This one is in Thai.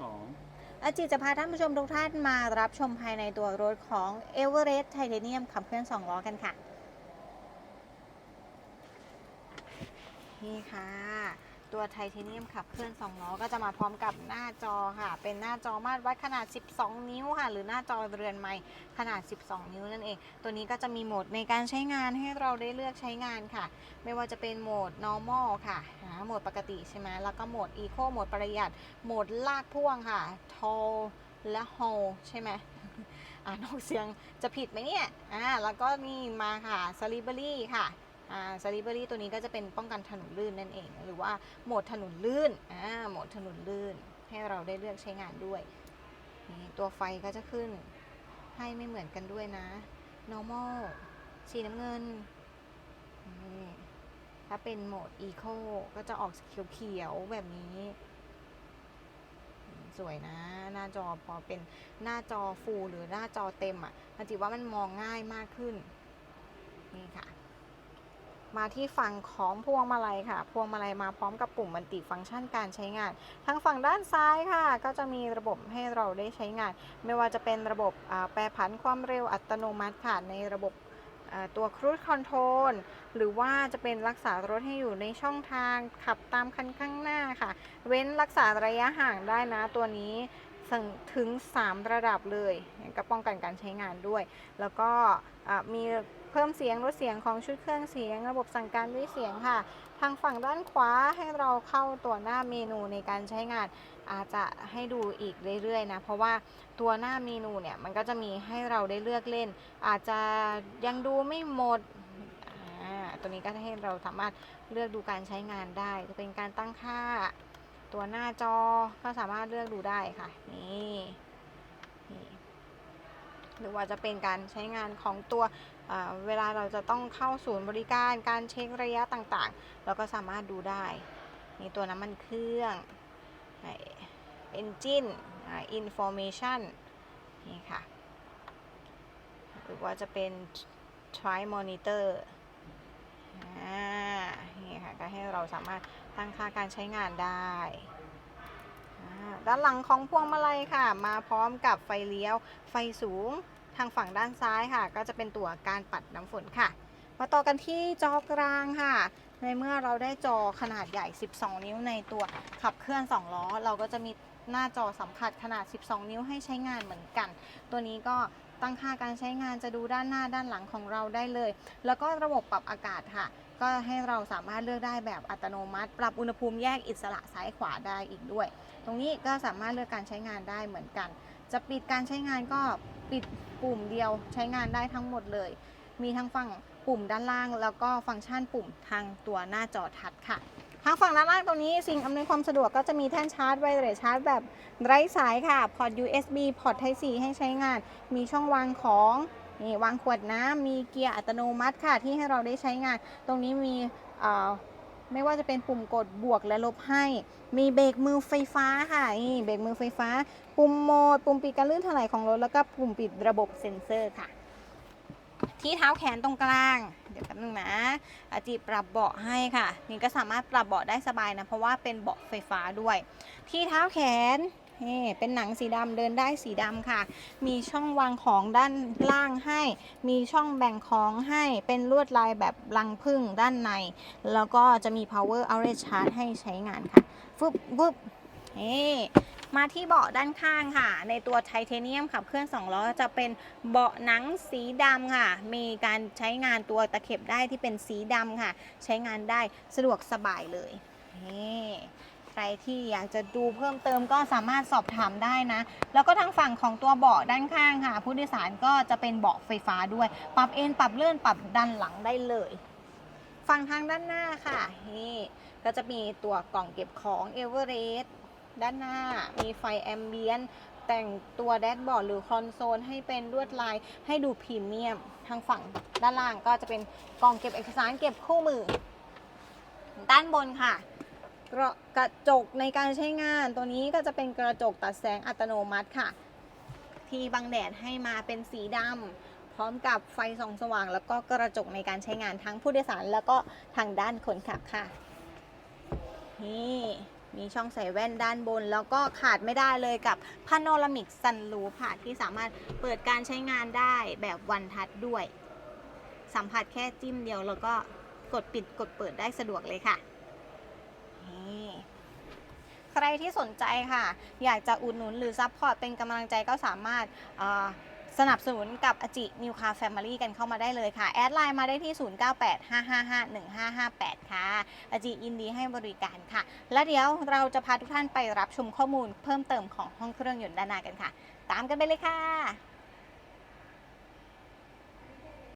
สองอาจิตจะพาท่านผู้ชมทุกท่านมารับชมภายในตัวรถของ e v e r e s t Titanium ขับเคลื่อน2ล้อกันค่ะ นี่ค่ะ ตัวไทเทเนียมขับเคลื่อน2ล้อก็จะมาพร้อมกับหน้าจอค่ะ เป็นหน้าจอมาตรวัดขนาด 12 นิ้วค่ะ หรือหน้าจอเรือนไม้ขนาด 12 นิ้วนั่นเอง ตัวนี้ก็จะมีโหมดในการใช้งานให้เราได้เลือกใช้งานค่ะ ไม่ว่าจะเป็นโหมด normal ค่ะโหมดปกติใช่ไหมแล้วก็โหมด eco โหมดประหยัด โหมดลากพ่วงค่ะ tall และ haul ใช่ไหมอ่านออกเสียงจะผิดไหมเนี่ยอ่าแล้วก็นี่มาค่ะ slivery ค่ะ อ่า slivery ตัวนี้ก็จะเป็นป้องกันถนนลื่นนั่นเอง หรือว่าโหมดถนนลื่นอ่าโหมดถนนลื่น ให้เราได้เลือกใช้งานด้วยนี่ตัวไฟก็จะขึ้นให้ไม่เหมือนกันด้วยนะ normal สีน้ำเงินนี่ถ้าเป็นโหมด eco ก็จะออกเขียวๆแบบนี้ สวยนะ หน้าจอพอเป็นหน้าจอฟูลหรือหน้าจอเต็มอะ่ะมันจิว่ามันมองง่ายมากขึ้น นี่ค่ะ มาที่ฝั่งของพวงมาลัยค่ะ พวงมาลัยมาพร้อมกับปุ่มมันติฟังก์ชันการใช้งาน ทางฝั่งด้านซ้ายค่ะ ก็จะมีระบบให้เราได้ใช้งาน ไม่ว่าจะเป็นระบบแปรผันความเร็วอัตโนมัติค่ะ ในระบบตัวครู i คอนโทรลหรือว่าจะเป็นรักษารถให้อยู่ในช่องทางขับตามคันข้างหน้าค่ะ เว้นรักษาระยะห่างได้นะตัวนี้ ถึง 3 ระดับเลยก็ป้องกันการใช้งานด้วย แล้วก็มีเพิ่มเสียงลดเสียงของชุดเครื่องเสียง ระบบสั่งการด้วยเสียงค่ะ ทางฝั่งด้านขวาให้เราเข้าตัวหน้าเมนูในการใช้งาน อาจจะให้ดูอีกเรื่อยๆนะ เพราะว่าตัวหน้าเมนูเนี่ยมันก็จะมีให้เราได้เลือกเล่น อาจจะยังดูไม่หมดตัวนี้ก็ให้เราสามารถเลือกดูการใช้งานได้ จะเป็นการตั้งค่า ตัวหน้าจอก็สามารถเลือกดูได้ค่ะ นี่นี่หรือว่าจะเป็นการใช้งานของตัวอ่าเวลาเราจะต้องเข้าศูนย์บริการการเช็คระยะต่างๆ เราก็สามารถดูได้นี่ตัวน้ำมันเครื่องเอนจินอินโฟเมชันนี่ค่ะ หรือว่าจะเป็น Tri Monitor อ่านี่ค่ะก็ให้เราสามารถ ตั้งค่าการใช้งานได้ ด้านหลังของพวงมาลัยค่ะ มาพร้อมกับไฟเลี้ยว ไฟสูงทางฝั่งด้านซ้ายค่ะ ก็จะเป็นตัวการปัดน้ำฝนค่ะ มาต่อกันที่จอกลางค่ะ ในเมื่อเราได้จอขนาดใหญ่ 12 นิ้วในตัวขับเคลื่อน 2 ล้อ เราก็จะมี หน้าจอสัมผัสขนาด 12 นิ้วให้ใช้งานเหมือนกัน ตัวนี้ก็ตั้งค่าการใช้งานจะดูด้านหน้าด้านหลังของเราได้เลย แล้วก็ระบบปรับอากาศค่ะ ก็ให้เราสามารถเลือกได้แบบอัตโนมัติ ปรับอุณหภูมิแยกอิสระซ้ายขวาได้อีกด้วย ตรงนี้ก็สามารถเลือกการใช้งานได้เหมือนกัน จะปิดการใช้งานก็ปิดปุ่มเดียวใช้งานได้ทั้งหมดเลย มีทั้งฝั่งปุ่มด้านล่าง แล้วก็ฟังก์ชันปุ่มทางตัวหน้าจอทัชค่ะ ทางฝั่งด้านล่างตรงนี้สิ่งอำนวยความสะดวกก็จะมีแท่นชาร์จไวเลสชาร์จแบบไร้สายค่ะ พอร์ต USB พอร์ต Type C ให้ใช้งาน มีช่องวางของนี่วางขวดน้ำมีเกียร์อัตโนมัติค่ะ ที่ให้เราได้ใช้งาน ตรงนี้มีไม่ว่าจะเป็นปุ่มกดบวกและลบให้ มีเบรกมือไฟฟ้าค่ะนี่เบรกมือไฟฟ้า ปุ่มโหมด ปุ่มปิดการลื่นถลายของรถ แล้วก็ปุ่มปิดระบบเซ็นเซอร์ค่ะ ที่เท้าแขนตรงกลาง เดี๋ยวแป๊บนึงนะอาจีปรับเบาะให้ค่ะ นี่ก็สามารถปรับเบาะได้สบายนะ เพราะว่าเป็นเบาะไฟฟ้าด้วย ที่เท้าแขนนี่เป็นหนังสีดำเดินได้สีดำค่ะ มีช่องวางของด้านล่างให้ มีช่องแบ่งของให้ เป็นลวดลายแบบรังพึ่งด้านใน แล้วก็จะมี power outlet charge ให้ใช้งานค่ะฟึบฟึบนี่ มาที่เบาะด้านข้างค่ะ ในตัวไทเทเนียมขับเคลื่อน2ล้อจะเป็นเบาะหนังสีดำค่ะ มีการใช้งานตัวตะเข็บได้ที่เป็นสีดำค่ะ ใช้งานได้สะดวกสบายเลยนี่ใครที่อยากจะดูเพิ่มเติมก็สามารถสอบถามได้นะ แล้วก็ทางฝั่งของตัวเบาะด้านข้างค่ะ ผู้โดยสารก็จะเป็นเบาะไฟฟ้าด้วย ปรับเอนปรับเลื่อนปรับด้านหลังได้เลย ฝั่งทางด้านหน้าค่ะนี่ก็จะมีตัวกล่องเก็บของเอเวอเรสต์ ด้านหน้ามีไฟแอมเบียนแต่งตัวแดชบอร์ดหรือคอนโซลให้เป็นลวดลายให้ดูพรีเมียม ทางฝั่งด้านล่างก็จะเป็นกล่องเก็บเอกสารเก็บคู่มือ ด้านบนค่ะกระกระจกในการใช้งานตัวนี้ก็จะเป็นกระจกตัดแสงอัตโนมัติค่ะ ที่บังแดดให้มาเป็นสีดำพร้อมกับไฟส่องสว่าง แล้วก็กระจกในการใช้งานทั้งผู้โดยสารแล้วก็ทางด้านคนขับค่ะนี่ มีช่องใส่แว่นด้านบน แล้วก็ขาดไม่ได้เลยกับพาโนรามิกซันรูค่ะที่สามารถเปิดการใช้งานได้แบบวันทัดด้วย สัมผัสแค่จิ้มเดียวแล้วก็กดปิดกดเปิดได้สะดวกเลยค่ะนี่ใครที่สนใจค่ะ อยากจะอุดหนุนหรือซัพพอร์ตเป็นกำลังใจก็สามารถ สนับสนุนกับอจินิวคาแฟมิลี่กันเข้ามาได้เลยค่ะ แอดไลน์มาได้ที่ 0985551558 ค่ะอจิยินดีให้บริการค่ะ และเดี๋ยวเราจะพาทุกท่านไปรับชมข้อมูลเพิ่มเติมของห้องเครื่องยนต์ด้านหน้ากันค่ะ ตามกันไปเลยค่ะ